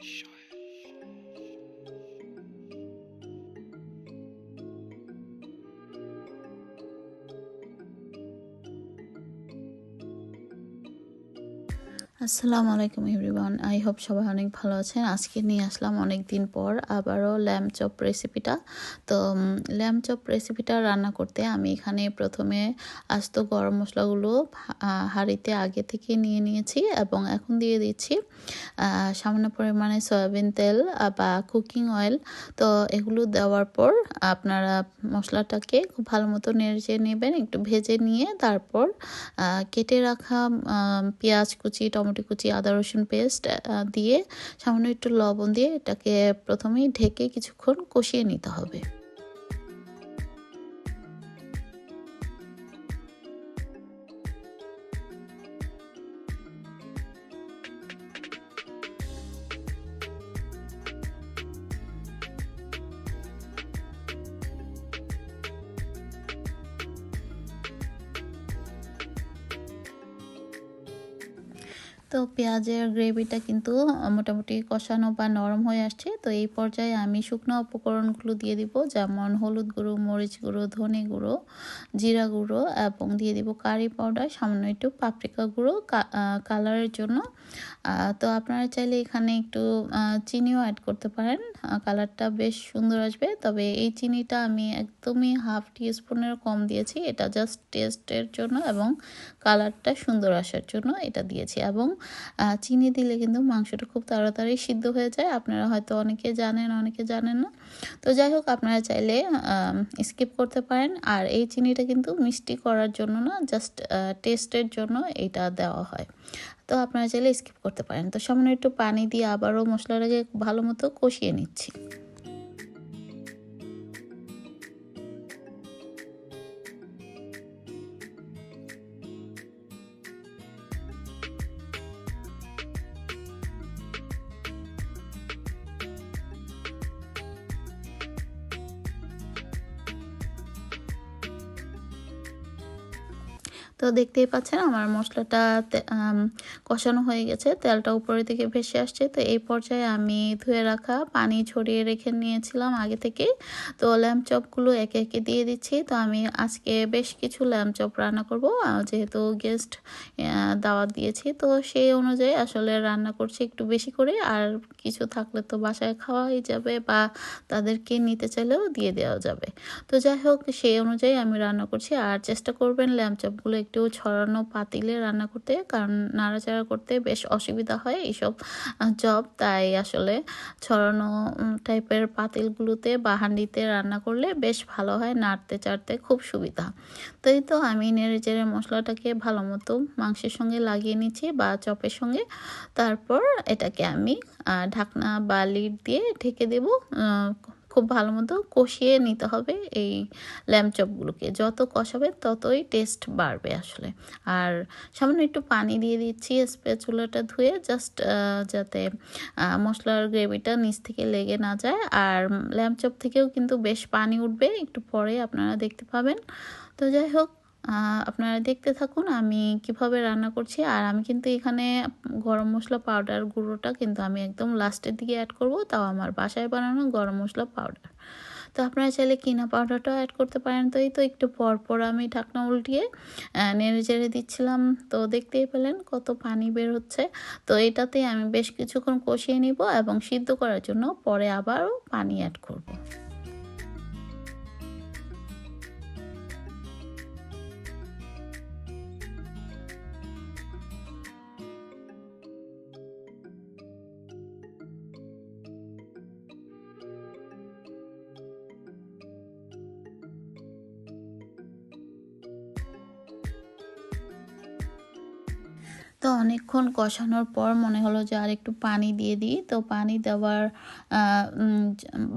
sure. আসসালামু আলাইকুম everyone. I hope সবাই অনেক ভালো আছেন। আজকে নিয়ে আসলাম অনেক দিন পর আবারও ল্যাম চপ রেসিপিটা। তো ল্যাম চপ রেসিপিটা রান্না করতে আমি এখানে প্রথমে আস্ত গরম মশলাগুলো হাঁড়িতে আগে থেকে নিয়ে নিয়েছি এবং এখন দিয়ে দিচ্ছি সামান্য পরিমাণে সয়াবিন তেল বা কুকিং অয়েল। তো, এগুলো দেওয়ার পর আপনারা মশলাটাকে খুব ভালো মতো নেড়ে নেবেন, একটু ভেজে নিয়ে তারপর কেটে রাখা পেঁয়াজ কুচি, টমেটো মোটামুটি কুচি আদা রসুন পেস্ট দিয়ে সামান্য একটু লবণ দিয়ে এটাকে প্রথমেই ঢেকে কিছুক্ষণ কষিয়ে নিতে হবে। তো পেঁয়াজের গ্রেভিটা কিন্তু মোটামুটি কষানো বা নরম হয়ে আসছে। তো এই পর্যায়ে আমি শুকনো উপকরণগুলো দিয়ে দিব, যেমন হলুদ গুঁড়ো, মরিচ গুঁড়ো, ধনে গুঁড়ো, জিরা গুঁড়ো এবং দিয়ে দিব কারি পাউডার, সামান্য একটু পাপরিকা গুঁড়ো কালারের জন্য। তো আপনারা চাইলে এখানে একটু চিনিও অ্যাড করতে পারেন। কালারটা বেশ সুন্দর আসবে। তবে এই চিনিটা আমি একদমই হাফ টি স্পুনের কম দিয়েছি। এটা জাস্ট টেস্টের জন্য এবং কালারটা সুন্দর আসার জন্য এটা দিয়েছি এবং চিনি দিলে কিন্তু মাংসটা খুব তাড়াতাড়ি সিদ্ধ হয়ে যায়। আপনারা হয়তো অনেকে জানেন অনেকে জানেন না। তো যাই হোক, আপনারা চাইলে স্কিপ করতে পারেন। আর এই চিনিটা কিন্তু মিষ্টি করার জন্য না জাস্ট টেস্টের জন্য এটা দেওয়া হয়। তো আপনারা চাইলে স্কিপ করতে পারেন। তো সামান্য একটু পানি দিয়ে আবারও মশলাটাকে ভালো মতো কষিয়ে নিচ্ছি। তো দেখতেই পাচ্ছেন আমার মশলাটা কষানো হয়ে গেছে, তেলটা উপরের দিকে ভেসে আসছে। তো এই পর্যায়ে আমি ধুয়ে রাখা পানি ছড়িয়ে রেখে নিয়েছিলাম আগে থেকে। তো ল্যাম্প চপগুলো একে একে দিয়ে দিচ্ছি। তো আমি আজকে বেশ কিছু ল্যাম্প চপ রান্না করব। যেহেতু গেস্ট দাওয়াত দিয়েছি, তো সেই অনুযায়ী আসলে রান্না করছি একটু বেশি করে। আর কিছু থাকলে তো বাসায় খাওয়াই যাবে বা তাদেরকে নিতে চাইলেও দিয়ে দেওয়া যাবে। তো যাই হোক, সেই অনুযায়ী আমি রান্না করছি। আর চেষ্টা করবেন ল্যাম্প চপগুলো একটু ছড়ানো পাতিলে রান্না করতে, কারণ নাড়াচাড়া করতে বেশ অসুবিধা হয় এইসব জব তাই আসলে ছড়ানো টাইপের পাতিলগুলোতে বা হাঁডিতে রান্না করলে বেশ ভালো হয়, নাড়তে চাড়তে খুব সুবিধা। তো এই তো আমি নেড়ে চেড়ে মশলাটাকে ভালো মতো মাংসের সঙ্গে লাগিয়ে নিচ্ছি বা চপের সঙ্গে। তারপর এটাকে আমি ঢাকনা বা লিড দিয়ে ঢেকে দেব খুব ভালো মতো কষিয়ে নিতে হবে এই ল্যাম্প চপগুলোকে যত কষাবে ততই টেস্ট বাড়বে আসলে। আর সামান্য একটু পানি দিয়ে দিচ্ছি স্পেচুলাটা ধুয়ে জাস্ট যাতে মশলার গ্রেভিটা নিচ থেকে লেগে না যায়। আর ল্যাম্প চপ থেকেও কিন্তু বেশ পানি উঠবে। একটু পরে আপনারা দেখতে পাবেন। তো যাই হোক আপনারা দেখতে থাকুন আমি কীভাবে রান্না করছি। আর আমি কিন্তু এখানে গরম মশলা পাউডার গুঁড়োটা কিন্তু আমি একদম লাস্টের দিকে অ্যাড করব। তাও আমার বাসায় বানানো গরম মশলা পাউডার তো আপনারা চাইলে কিনা পাউডারটাও অ্যাড করতে পারেন। তো এই তো একটু পর পর আমি ঢাকনা উল্টিয়ে নেড়ে চেড়ে দিচ্ছিলাম। তো দেখতেই পেলেন কত পানি বের হচ্ছে। তো এটাতে আমি বেশ কিছুক্ষণ কষিয়ে নিব এবং সিদ্ধ করার জন্য পরে আবারও পানি অ্যাড করব। তো অনেকক্ষণ কষানোর পর মনে হলো যে আর একটু পানি দিয়ে দিই। তো পানি দেওয়ার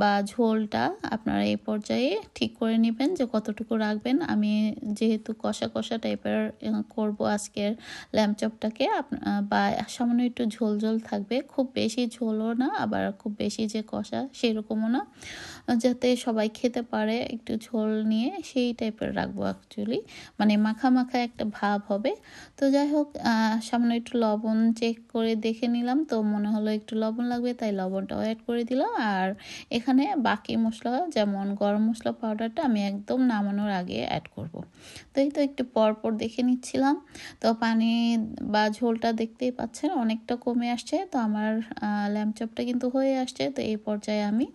বা ঝোলটা আপনারা এই পর্যায়ে ঠিক করে নেবেন যে কতটুকু রাখবেন। আমি যেহেতু কষা কষা টাইপের করব আজকের ল্যাম্প চপটাকে। বা সামান্য একটু ঝোল ঝোল থাকবে। খুব বেশি ঝোলও না, আবার খুব বেশি যে কষা সেরকমও না। যাতে সবাই খেতে পারে একটু ঝোল নিয়ে, সেই টাইপের রাখব অ্যাকচুয়ালি মানে মাখা মাখা একটা ভাব হবে। তো যাই হোক সামান্য একটু লবণ চেক করে দেখে নিলাম। তো মনে হলো একটু লবণ লাগবে, তাই লবণটাও অ্যাড করে দিলাম। আর এখানে বাকি মশলা, যেমন গরম মশলা পাউডারটা আমি একদম নামানোর আগে অ্যাড করব। তো এই তো একটু পর পর দেখে নিচ্ছিলাম। তো পানি বা ঝোলটা দেখতেই পাচ্ছেন অনেকটা কমে আসছে। তো আমার ল্যাম্পচপটা কিন্তু হয়ে আসছে। তো এই পর্যায়ে আমি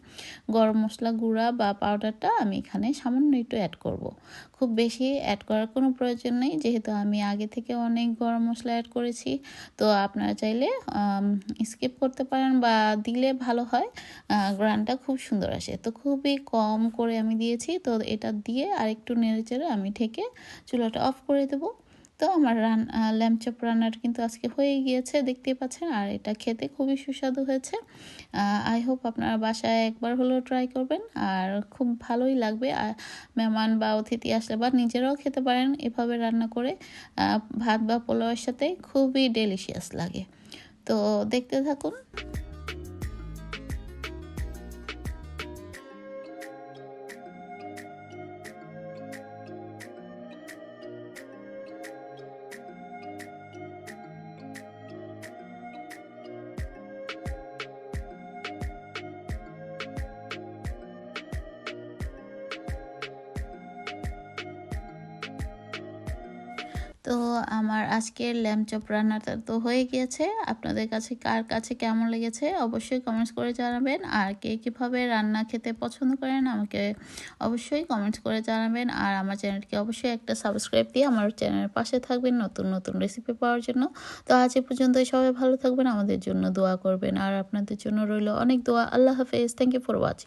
গরম মশলা গুঁড়া বা পাউডারটা আমি এখানে সামান্য একটু অ্যাড করব। খুব বেশি অ্যাড করার কোনো প্রয়োজন নেই। যেহেতু আমি আগে থেকে অনেক গরম মশলা অ্যাড করেছি। তো আপনারা চাইলে স্কিপ করতে পারেন বা দিলে ভালো হয়। গ্রানটা খুব সুন্দর আসে। তো খুবই কম করে আমি দিয়েছি। তো এটা দিয়ে আরেকটু নেড়ে চেড়ে আমি ঠেকে চুলাটা অফ করে দেবো। তো আমার রান ল্যাম্প চপ রান্নার কিন্তু আজকে হয়ে গিয়েছে, দেখতেই পাচ্ছেন, আর এটা খেতে খুবই সুস্বাদু হয়েছে। আই হোপ আপনারা বাসায় একবার হলেও ট্রাই করবেন, আর খুব ভালোই লাগবে, আর মেহমান বা অতিথি আসলে বা নিজেরাও খেতে পারেন এভাবে রান্না করে। ভাত বা পোলাওয়ের সাথে খুবই ডেলিশিয়াস লাগে। তো দেখতে থাকুন। তো আমার আজকের ল্যাম্প চপ রান্নাটা তো হয়ে গিয়েছে। আপনাদের কাছে কার কাছে কেমন লেগেছে অবশ্যই কমেন্টস করে জানাবেন। আর কে কীভাবে রান্না খেতে পছন্দ করেন আমাকে অবশ্যই কমেন্টস করে জানাবেন। আর আমার চ্যানেলকে অবশ্যই একটা সাবস্ক্রাইব দিয়ে আমার চ্যানেলের পাশে থাকবেন নতুন নতুন রেসিপি পাওয়ার জন্য। তো আজ এ পর্যন্তই সবাই ভালো থাকবেন, আমাদের জন্য দোয়া করবেন। আর আপনাদের জন্য রইল অনেক দোয়া। আল্লাহ হাফেজ। Thank you for watching